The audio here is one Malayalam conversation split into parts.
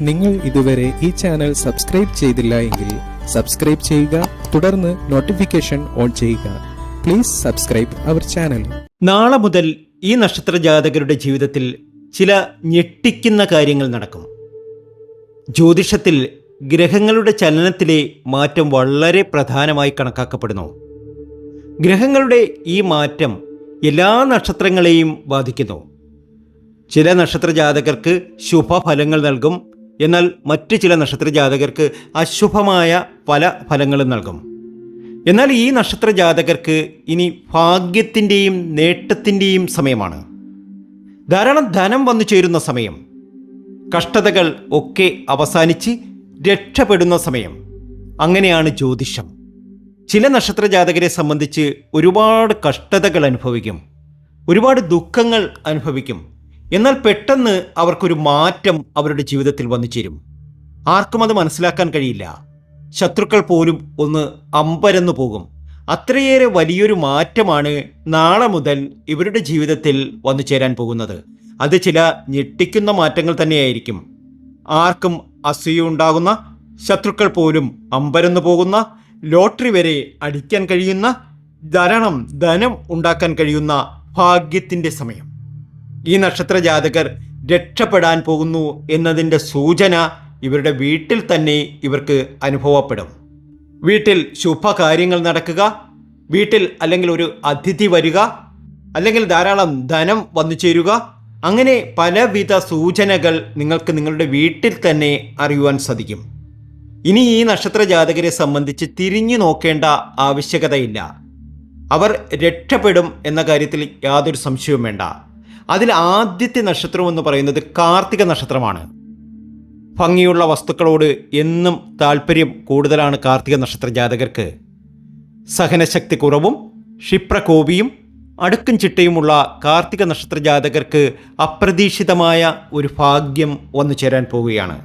നിങ്ങൾ ഇതുവരെ ഈ ചാനൽ സബ്സ്ക്രൈബ് ചെയ്തില്ല എങ്കിൽ സബ്സ്ക്രൈബ് ചെയ്യുക തുടർന്ന് നോട്ടിഫിക്കേഷൻ ഓൺ ചെയ്യുക. പ്ലീസ് സബ്സ്ക്രൈബ് അവർ ചാനൽ നാളെ മുതൽ ഈ നക്ഷത്ര ജാതകരുടെ ജീവിതത്തിൽ ചില ഞെട്ടിക്കുന്ന കാര്യങ്ങൾ നടക്കും. ജ്യോതിഷത്തിൽ ഗ്രഹങ്ങളുടെ ചലനത്തിലെ മാറ്റം വളരെ പ്രധാനമായി കണക്കാക്കപ്പെടുന്നു. ഗ്രഹങ്ങളുടെ ഈ മാറ്റം എല്ലാ നക്ഷത്രങ്ങളെയും ബാധിക്കുന്നു. ചില നക്ഷത്ര ജാതകർക്ക് ശുഭഫലങ്ങൾ നൽകും. എന്നാൽ മറ്റ് ചില നക്ഷത്ര ജാതകർക്ക് അശുഭമായ പല ഫലങ്ങളും നൽകും. എന്നാൽ ഈ നക്ഷത്ര ജാതകർക്ക് ഇനി ഭാഗ്യത്തിന്റെയും നേട്ടത്തിന്റെയും സമയമാണ്. ധാരാളം ധനം വന്നു ചേരുന്ന സമയം. കഷ്ടതകൾ ഒക്കെ അവസാനിച്ച് രക്ഷപ്പെടുന്ന സമയം. അങ്ങനെയാണ് ജ്യോതിഷം. ചില നക്ഷത്ര ജാതകരെ സംബന്ധിച്ച് ഒരുപാട് കഷ്ടതകൾ അനുഭവിക്കും. ഒരുപാട് ദുഃഖങ്ങൾ അനുഭവിക്കും. എന്നാൽ പെട്ടെന്ന് അവർക്കൊരു മാറ്റം അവരുടെ ജീവിതത്തിൽ വന്നു ചേരും. ആർക്കും അത് മനസ്സിലാക്കാൻ കഴിയില്ല. ശത്രുക്കൾ പോലും ഒന്ന് അമ്പരന്നു പോകും. അത്രയേറെ വലിയൊരു മാറ്റമാണ് നാളെ മുതൽ ഇവരുടെ ജീവിതത്തിൽ വന്നു ചേരാൻ പോകുന്നത്. അത് ചില ഞെട്ടിക്കുന്ന മാറ്റങ്ങൾ തന്നെയായിരിക്കും. ആർക്കും അസൂയുണ്ടാകുന്ന ശത്രുക്കൾ പോലും അമ്പരന്നു പോകുന്ന ലോട്ടറി വരെ അടിക്കാൻ കഴിയുന്ന ധരണം ധനം ഉണ്ടാക്കാൻ കഴിയുന്ന ഭാഗ്യത്തിന്റെ സമയം. ഈ നക്ഷത്ര ജാതകർ രക്ഷപ്പെടാൻ പോകുന്നു എന്നതിന്റെ സൂചന ഇവരുടെ വീട്ടിൽ തന്നെ ഇവർക്ക് അനുഭവപ്പെടും. വീട്ടിൽ ശുഭകാര്യങ്ങൾ നടക്കുക വീട്ടിൽ അല്ലെങ്കിൽ ഒരു അതിഥി വരിക അല്ലെങ്കിൽ ധാരാളം ധനം വന്നു ചേരുക അങ്ങനെ പലവിധ സൂചനകൾ നിങ്ങൾക്ക് നിങ്ങളുടെ വീട്ടിൽ തന്നെ അറിയുവാൻ സാധിക്കും. ഇനി ഈ നക്ഷത്ര ജാതകരെ സംബന്ധിച്ച് തിരിഞ്ഞു നോക്കേണ്ട ആവശ്യകതയില്ല. അവർ രക്ഷപ്പെടും എന്ന കാര്യത്തിൽ യാതൊരു സംശയവും വേണ്ട. അതിൽ ആദ്യത്തെ നക്ഷത്രം എന്ന് പറയുന്നത് കാർത്തിക നക്ഷത്രമാണ്. ഭംഗിയുള്ള വസ്തുക്കളോട് എന്നും താല്പര്യം കൂടുതലാണ് കാർത്തിക നക്ഷത്ര ജാതകർക്ക് സഹനശക്തി കുറവും ക്ഷിപ്രകോപിയും അടുക്കും ചിട്ടയുമുള്ള കാർത്തിക നക്ഷത്ര ജാതകർക്ക് അപ്രതീക്ഷിതമായ ഒരു ഭാഗ്യം വന്നു ചേരാൻ പോവുകയാണ്.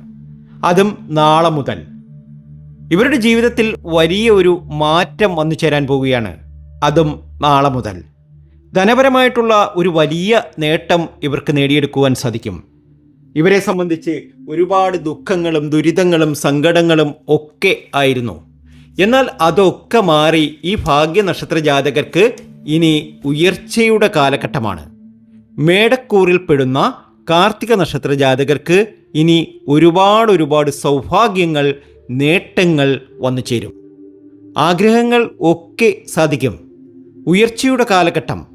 അതും നാളെ മുതൽ. ഇവരുടെ ജീവിതത്തിൽ വലിയ ഒരു മാറ്റം വന്നു ചേരാൻ പോവുകയാണ്. അതും നാളെ മുതൽ. ധനപരമായിട്ടുള്ള ഒരു വലിയ നേട്ടം ഇവർക്ക് നേടിയെടുക്കുവാൻ സാധിക്കും. ഇവരെ സംബന്ധിച്ച് ഒരുപാട് ദുഃഖങ്ങളും ദുരിതങ്ങളും സങ്കടങ്ങളും ഒക്കെ ആയിരുന്നു. എന്നാൽ അതൊക്കെ മാറി ഈ ഭാഗ്യ നക്ഷത്ര ജാതകർക്ക് ഇനി ഉയർച്ചയുടെ കാലഘട്ടമാണ്. മേടക്കൂറിൽ പെടുന്ന കാർത്തിക നക്ഷത്ര ജാതകർക്ക് ഇനി ഒരുപാട് ഒരുപാട് സൗഭാഗ്യങ്ങൾ നേട്ടങ്ങൾ വന്നു ചേരും. ആഗ്രഹങ്ങൾ ഒക്കെ സാധിക്കും. ഉയർച്ചയുടെ കാലഘട്ടം.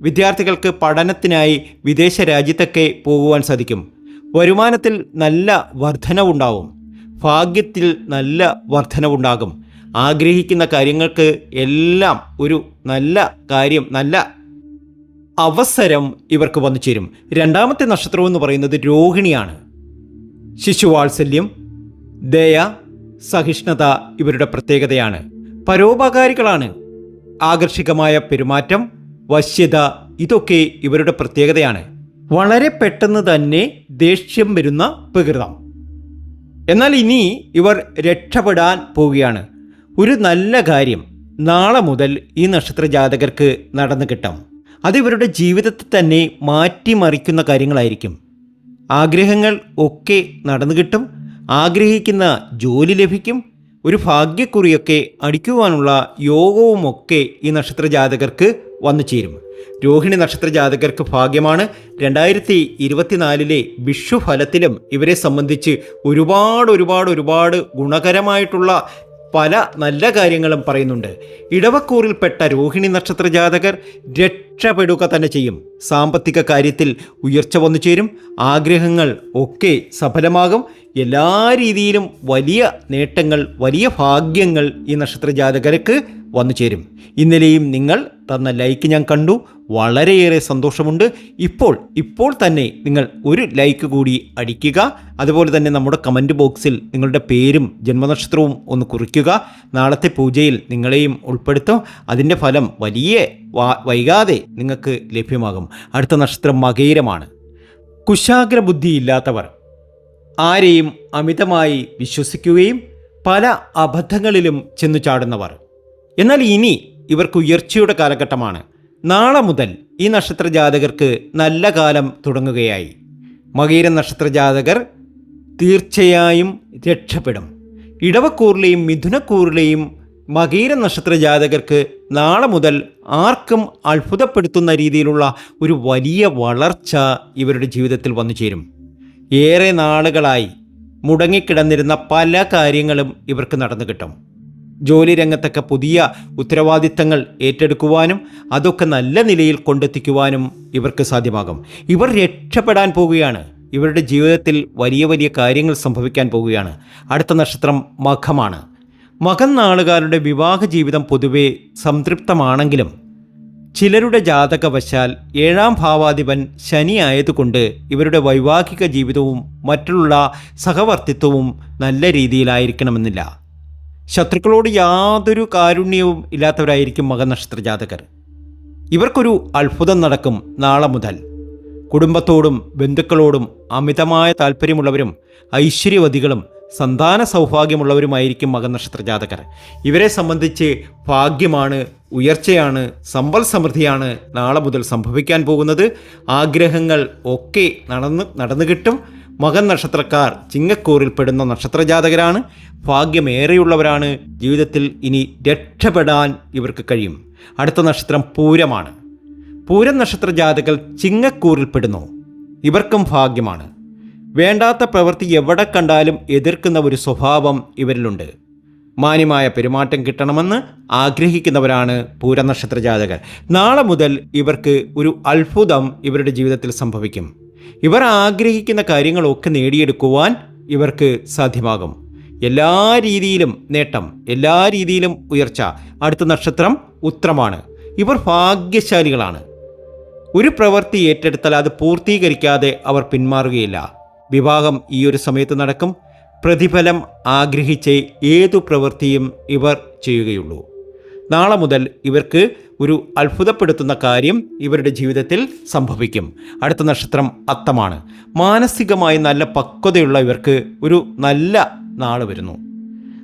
വിദ്യാർത്ഥികൾക്ക് പഠനത്തിനായി വിദേശ രാജ്യത്തൊക്കെ പോകുവാൻ സാധിക്കും. വരുമാനത്തിൽ നല്ല വർധനവുണ്ടാവും. ഭാഗ്യത്തിൽ നല്ല വർധനവുണ്ടാകും. ആഗ്രഹിക്കുന്ന കാര്യങ്ങൾക്ക് എല്ലാം ഒരു നല്ല കാര്യം നല്ല അവസരം ഇവർക്ക് വന്നു ചേരും. രണ്ടാമത്തെ നക്ഷത്രം എന്ന് പറയുന്നത് രോഹിണിയാണ്. ശിശുവാത്സല്യം ദയ സഹിഷ്ണുത ഇവരുടെ പ്രത്യേകതയാണ്. പരോപകാരികളാണ്. ആകർഷികമായ പെരുമാറ്റം വശ്യത ഇതൊക്കെ ഇവരുടെ പ്രത്യേകതയാണ്. വളരെ പെട്ടെന്ന് തന്നെ ദേഷ്യം വരുന്ന പ്രകൃതം. എന്നാൽ ഇനി ഇവർ രക്ഷപ്പെടാൻ പോവുകയാണ്. ഒരു നല്ല കാര്യം നാളെ മുതൽ ഈ നക്ഷത്ര ജാതകർക്ക് നടന്നു കിട്ടും അത് ഇവരുടെ ജീവിതത്തെ തന്നെ മാറ്റിമറിക്കുന്ന കാര്യങ്ങളായിരിക്കും. ആഗ്രഹങ്ങൾ ഒക്കെ നടന്നു കിട്ടും. ആഗ്രഹിക്കുന്ന ജോലി ലഭിക്കും ഒരു ഭാഗ്യക്കുറിയൊക്കെ അടിക്കുവാനുള്ള യോഗവുമൊക്കെ ഈ നക്ഷത്ര ജാതകർക്ക് വന്നു ചേരും. രോഹിണി നക്ഷത്ര ജാതകർക്ക് ഭാഗ്യമാണ്. രണ്ടായിരത്തി ഇരുപത്തിനാലിലെ വിഷുഫലത്തിലും ഇവരെ സംബന്ധിച്ച് ഒരുപാട് ഒരുപാട് ഒരുപാട് ഗുണകരമായിട്ടുള്ള പല നല്ല കാര്യങ്ങളും പറയുന്നുണ്ട്. ഇടവക്കൂറിൽപ്പെട്ട രോഹിണി നക്ഷത്ര ജാതകർ രക്ഷപ്പെടുക തന്നെ ചെയ്യും. സാമ്പത്തിക കാര്യത്തിൽ ഉയർച്ച വന്നു ചേരും. ആഗ്രഹങ്ങൾ ഒക്കെ സഫലമാകും. എല്ലാ രീതിയിലും വലിയ നേട്ടങ്ങൾ വലിയ ഭാഗ്യങ്ങൾ ഈ നക്ഷത്ര ജാതകർക്ക് വന്നു ചേരും ഇന്നലെയും നിങ്ങൾ തന്ന ലൈക്ക് ഞാൻ കണ്ടു. വളരെയേറെ സന്തോഷമുണ്ട്. ഇപ്പോൾ ഇപ്പോൾ തന്നെ നിങ്ങൾ ഒരു ലൈക്ക് കൂടി അടിക്കുക. അതുപോലെ തന്നെ നമ്മുടെ കമന്റ് ബോക്സിൽ നിങ്ങളുടെ പേരും ജന്മനക്ഷത്രവും ഒന്ന് കുറിക്കുക. നാളത്തെ പൂജയിൽ നിങ്ങളെയും ഉൾപ്പെടുത്തും. അതിന്റെ ഫലം വലിയ വൈകാതെ നിങ്ങൾക്ക് ലഭ്യമാകും. അടുത്ത നക്ഷത്രം മകയിരമാണ് കുശാഗ്ര ബുദ്ധിയില്ലാത്തവർ ആരെയും അമിതമായി വിശ്വസിക്കുകയും പല അബദ്ധങ്ങളിലും ചെന്നു ചാടുന്നവർ എന്നാൽ ഇനി ഇവർക്ക് ഉയർച്ചയുടെ കാലഘട്ടമാണ്. നാളെ മുതൽ ഈ നക്ഷത്ര ജാതകർക്ക് നല്ല കാലം തുടങ്ങുകയായി. മകീര നക്ഷത്ര ജാതകർ തീർച്ചയായും രക്ഷപ്പെടും. ഇടവക്കൂറിലെയും മിഥുനക്കൂറിലെയും മകീര നക്ഷത്ര ജാതകർക്ക് നാളെ മുതൽ ആർക്കും അത്ഭുതപ്പെടുത്തുന്ന രീതിയിലുള്ള ഒരു വലിയ വളർച്ച ഇവരുടെ ജീവിതത്തിൽ വന്നു ചേരും. ഏറെ നാളുകളായി മുടങ്ങിക്കിടന്നിരുന്ന പല കാര്യങ്ങളും ഇവർക്ക് നടന്നു കിട്ടും. ജോലി രംഗത്തൊക്കെ പുതിയ ഉത്തരവാദിത്തങ്ങൾ ഏറ്റെടുക്കുവാനും അതൊക്കെ നല്ല നിലയിൽ കൊണ്ടെത്തിക്കുവാനും ഇവർക്ക് സാധ്യമാകും. ഇവർ രക്ഷപ്പെടാൻ പോവുകയാണ്. ഇവരുടെ ജീവിതത്തിൽ വലിയ വലിയ കാര്യങ്ങൾ സംഭവിക്കാൻ പോവുകയാണ്. അടുത്ത നക്ഷത്രം മഖമാണ്. മകൻ നാളുകാരുടെ വിവാഹ ജീവിതം പൊതുവെ സംതൃപ്തമാണെങ്കിലും ചിലരുടെ ജാതകവശാൽ ഏഴാം ഭാവാധിപൻ ശനി ആയതുകൊണ്ട് ഇവരുടെ വൈവാഹിക ജീവിതവും മറ്റുള്ള സഹവർത്തിത്വവും നല്ല രീതിയിലായിരിക്കണമെന്നില്ല. ശത്രുക്കളോട് യാതൊരു കാരുണ്യവും ഇല്ലാത്തവരായിരിക്കും മകനക്ഷത്ര ജാതകർ ഇവർക്കൊരു അത്ഭുതം നടക്കും നാളെ മുതൽ. കുടുംബത്തോടും ബന്ധുക്കളോടും അമിതമായ താല്പര്യമുള്ളവരും ഐശ്വര്യവതികളും സന്താന സൗഭാഗ്യമുള്ളവരുമായിരിക്കും മകനക്ഷത്ര ജാതകർ ഇവരെ സംബന്ധിച്ച് ഭാഗ്യമാണ് ഉയർച്ചയാണ് സമ്പൽ സമൃദ്ധിയാണ് നാളെ മുതൽ സംഭവിക്കാൻ പോകുന്നത്. ആഗ്രഹങ്ങൾ ഒക്കെ നടന്ന് നടന്നു കിട്ടും മകൻ നക്ഷത്രക്കാർ ചിങ്ങക്കൂറിൽ പെടുന്ന നക്ഷത്രജാതകരാണ്. ഭാഗ്യമേറെയുള്ളവരാണ്. ജീവിതത്തിൽ ഇനി രക്ഷപ്പെടാൻ ഇവർക്ക് കഴിയും. അടുത്ത നക്ഷത്രം പൂരമാണ്. പൂരം നക്ഷത്ര ജാതകൾ ചിങ്ങക്കൂറിൽ പെടുന്നു. ഇവർക്കും ഭാഗ്യമാണ്. വേണ്ടാത്ത പ്രവൃത്തി എവിടെ കണ്ടാലും എതിർക്കുന്ന ഒരു സ്വഭാവം ഇവരിലുണ്ട്. മാന്യമായ പെരുമാറ്റം കിട്ടണമെന്ന് ആഗ്രഹിക്കുന്നവരാണ് പൂരനക്ഷത്ര ജാതകർ നാളെ മുതൽ ഇവർക്ക് ഒരു അത്ഭുതം ഇവരുടെ ജീവിതത്തിൽ സംഭവിക്കും. ഇവർ ആഗ്രഹിക്കുന്ന കാര്യങ്ങളൊക്കെ നേടിയെടുക്കുവാൻ ഇവർക്ക് സാധ്യമാകും. എല്ലാ രീതിയിലും നേട്ടം എല്ലാ രീതിയിലും ഉയർച്ച. അടുത്ത നക്ഷത്രം ഉത്രമാണ്. ഇവർ ഭാഗ്യശാലികളാണ്. ഒരു പ്രവൃത്തി ഏറ്റെടുത്താൽ അത് പൂർത്തീകരിക്കാതെ അവർ പിന്മാറുകയില്ല. വിവാഹം ഈ ഒരു സമയത്ത് നടക്കും. പ്രതിഫലം ആഗ്രഹിച്ച് ഏതു പ്രവൃത്തിയും ഇവർ ചെയ്യുകയുള്ളൂ. നാളെ മുതൽ ഇവർക്ക് ഒരു അത്ഭുതപ്പെടുത്തുന്ന കാര്യം ഇവരുടെ ജീവിതത്തിൽ സംഭവിക്കും. അടുത്ത നക്ഷത്രം അത്തമാണ്. മാനസികമായി നല്ല പക്വതയുള്ള ഇവർക്ക് ഒരു നല്ല നാൾ വരുന്നു.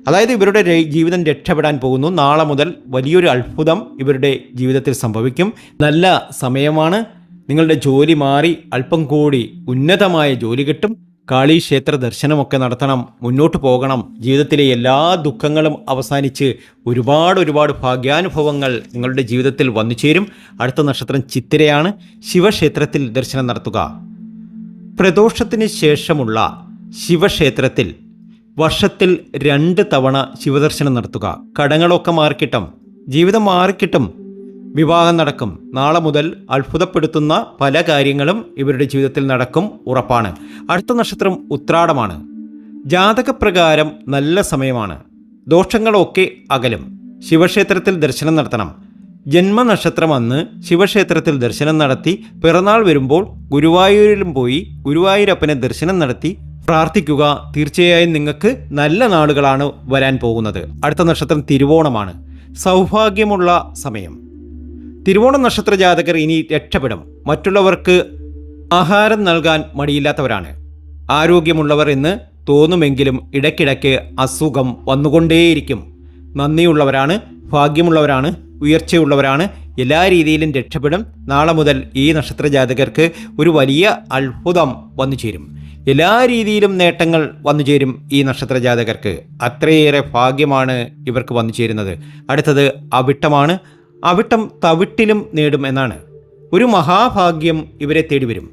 അതായത് ഇവരുടെ ജീവിതം രക്ഷപ്പെടാൻ പോകുന്നു. നാളെ മുതൽ വലിയൊരു അത്ഭുതം ഇവരുടെ ജീവിതത്തിൽ സംഭവിക്കും. നല്ല സമയമാണ്. നിങ്ങളുടെ ജോലി മാറി അല്പം കൂടി ഉന്നതമായ ജോലി കിട്ടും. കാളി ക്ഷേത്ര ദർശനമൊക്കെ നടത്തണം മുന്നോട്ട് പോകണം. ജീവിതത്തിലെ എല്ലാ ദുഃഖങ്ങളും അവസാനിച്ച് ഒരുപാട് ഒരുപാട് ഭാഗ്യാനുഭവങ്ങൾ നിങ്ങളുടെ ജീവിതത്തിൽ വന്നു ചേരും. അടുത്ത നക്ഷത്രം ചിത്തിരയാണ്. ശിവക്ഷേത്രത്തിൽ ദർശനം നടത്തുക. പ്രദോഷത്തിന് ശേഷമുള്ള ശിവക്ഷേത്രത്തിൽ വർഷത്തിൽ രണ്ട് തവണ ശിവദർശനം നടത്തുക. കടങ്ങളൊക്കെ മാറിക്കിട്ടും. ജീവിതം മാറിക്കിട്ടും. വിവാഹം നടക്കും. നാളെ മുതൽ അത്ഭുതപ്പെടുത്തുന്ന പല കാര്യങ്ങളും ഇവരുടെ ജീവിതത്തിൽ നടക്കും ഉറപ്പാണ്. അടുത്ത നക്ഷത്രം ഉത്രാടമാണ്. ജാതകപ്രകാരം നല്ല സമയമാണ്. ദോഷങ്ങളൊക്കെ അകലും. ശിവക്ഷേത്രത്തിൽ ദർശനം നടത്തണം. ജന്മനക്ഷത്രം അന്ന് ശിവക്ഷേത്രത്തിൽ ദർശനം നടത്തി പിറന്നാൾ വരുമ്പോൾ ഗുരുവായൂരിലും പോയി ഗുരുവായൂരപ്പനെ ദർശനം നടത്തി പ്രാർത്ഥിക്കുക തീർച്ചയായും നിങ്ങൾക്ക് നല്ല നാളുകളാണ് വരാൻ പോകുന്നത്. അടുത്ത നക്ഷത്രം തിരുവോണമാണ്. സൗഭാഗ്യമുള്ള സമയം. തിരുവോണ നക്ഷത്ര ജാതകർ ഇനി രക്ഷപ്പെടും. മറ്റുള്ളവർക്ക് ആഹാരം നൽകാൻ മടിയില്ലാത്തവരാണ്. ആരോഗ്യമുള്ളവർ എന്ന് തോന്നുമെങ്കിലും ഇടയ്ക്കിടയ്ക്ക് അസുഖം വന്നുകൊണ്ടേയിരിക്കും. നന്ദിയുള്ളവരാണ് ഭാഗ്യമുള്ളവരാണ് ഉയർച്ചയുള്ളവരാണ് എല്ലാ രീതിയിലും രക്ഷപ്പെടും. നാളെ മുതൽ ഈ നക്ഷത്ര ജാതകർക്ക് ഒരു വലിയ അത്ഭുതം വന്നു ചേരും. എല്ലാ രീതിയിലും നേട്ടങ്ങൾ വന്നു ചേരും ഈ നക്ഷത്ര ജാതകർക്ക്. അത്രയേറെ ഭാഗ്യമാണ് ഇവർക്ക് വന്നു ചേരുന്നത്. അടുത്തത് അവിട്ടമാണ്. അവിട്ടം തവിട്ടിലും നേടും എന്നാണ്. ഒരു മഹാഭാഗ്യം ഇവരെ തേടി വരും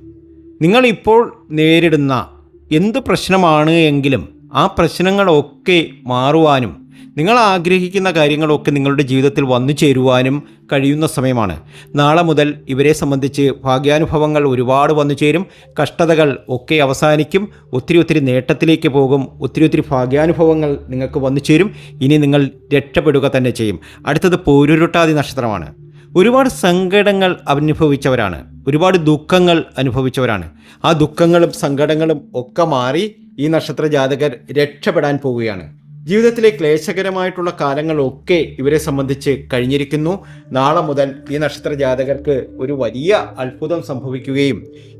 നിങ്ങളിപ്പോൾ നേരിടുന്ന എന്ത് പ്രശ്നമാണ് എങ്കിലും ആ പ്രശ്നങ്ങളൊക്കെ മാറുവാനും നിങ്ങൾ ആഗ്രഹിക്കുന്ന കാര്യങ്ങളൊക്കെ നിങ്ങളുടെ ജീവിതത്തിൽ വന്നു ചേരുവാനും കഴിയുന്ന സമയമാണ്. നാളെ മുതൽ ഇവരെ സംബന്ധിച്ച് ഭാഗ്യാനുഭവങ്ങൾ ഒരുപാട് വന്നു ചേരും. കഷ്ടതകൾ ഒക്കെ അവസാനിക്കും. ഒത്തിരി ഒത്തിരി നേട്ടത്തിലേക്ക് പോകും. ഒത്തിരി ഒത്തിരി ഭാഗ്യാനുഭവങ്ങൾ നിങ്ങൾക്ക് വന്നു ചേരും. ഇനി നിങ്ങൾ രക്ഷപ്പെടുക തന്നെ ചെയ്യും. അടുത്തത് പോരുരുട്ടാതി നക്ഷത്രമാണ്. ഒരുപാട് സങ്കടങ്ങൾ അനുഭവിച്ചവരാണ്. ഒരുപാട് ദുഃഖങ്ങൾ അനുഭവിച്ചവരാണ്. ആ ദുഃഖങ്ങളും സങ്കടങ്ങളും ഒക്കെ മാറി ഈ നക്ഷത്ര ജാതകർ രക്ഷപ്പെടാൻ പോവുകയാണ്. ജീവിതത്തിലെ ക്ലേശകരമായിട്ടുള്ള കാലങ്ങളൊക്കെ ഇവരെ സംബന്ധിച്ച് കഴിഞ്ഞിരിക്കുന്നു. നാളെ മുതൽ ഈ നക്ഷത്ര ജാതകർക്ക് ഒരു വലിയ അത്ഭുതം സംഭവിക്കുകയും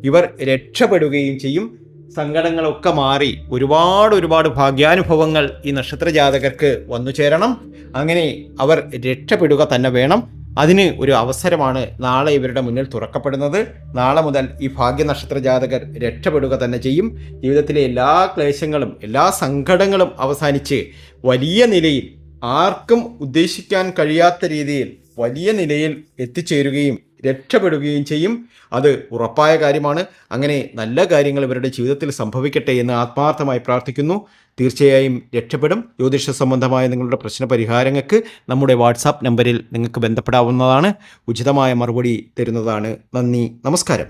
ഇവർ രക്ഷപ്പെടുകയും ചെയ്യും. സങ്കടങ്ങളൊക്കെ മാറി ഒരുപാട് ഒരുപാട് ഭാഗ്യാനുഭവങ്ങൾ ഈ നക്ഷത്ര ജാതകർക്ക് വന്നു ചേരണം അങ്ങനെ അവർ രക്ഷപ്പെടുക തന്നെ വേണം. അതിന് ഒരു അവസരമാണ് നാളെ ഇവരുടെ മുന്നിൽ തുറക്കപ്പെടുന്നത്. നാളെ മുതൽ ഈ ഭാഗ്യനക്ഷത്ര ജാതകർ രക്ഷപ്പെടുക തന്നെ ചെയ്യും. ജീവിതത്തിലെ എല്ലാ ക്ലേശങ്ങളും എല്ലാ സങ്കടങ്ങളും അവസാനിച്ച് വലിയ നിലയിൽ ആർക്കും ഉദ്ദേശിക്കാൻ കഴിയാത്ത രീതിയിൽ വലിയ നിലയിൽ എത്തിച്ചേരുകയും രക്ഷപ്പെടുകയും ചെയ്യും. അത് ഉറപ്പായ കാര്യമാണ്. അങ്ങനെ നല്ല കാര്യങ്ങൾ ഇവരുടെ ജീവിതത്തിൽ സംഭവിക്കട്ടെ എന്ന് ആത്മാർത്ഥമായി പ്രാർത്ഥിക്കുന്നു. തീർച്ചയായും രക്ഷപ്പെടും. ജ്യോതിഷ സംബന്ധമായ നിങ്ങളുടെ പ്രശ്ന പരിഹാരങ്ങൾക്ക് നമ്മുടെ വാട്സാപ്പ് നമ്പറിൽ നിങ്ങൾക്ക് ബന്ധപ്പെടാവുന്നതാണ്. ഉചിതമായ മറുപടി തരുന്നതാണ്. നന്ദി. നമസ്കാരം.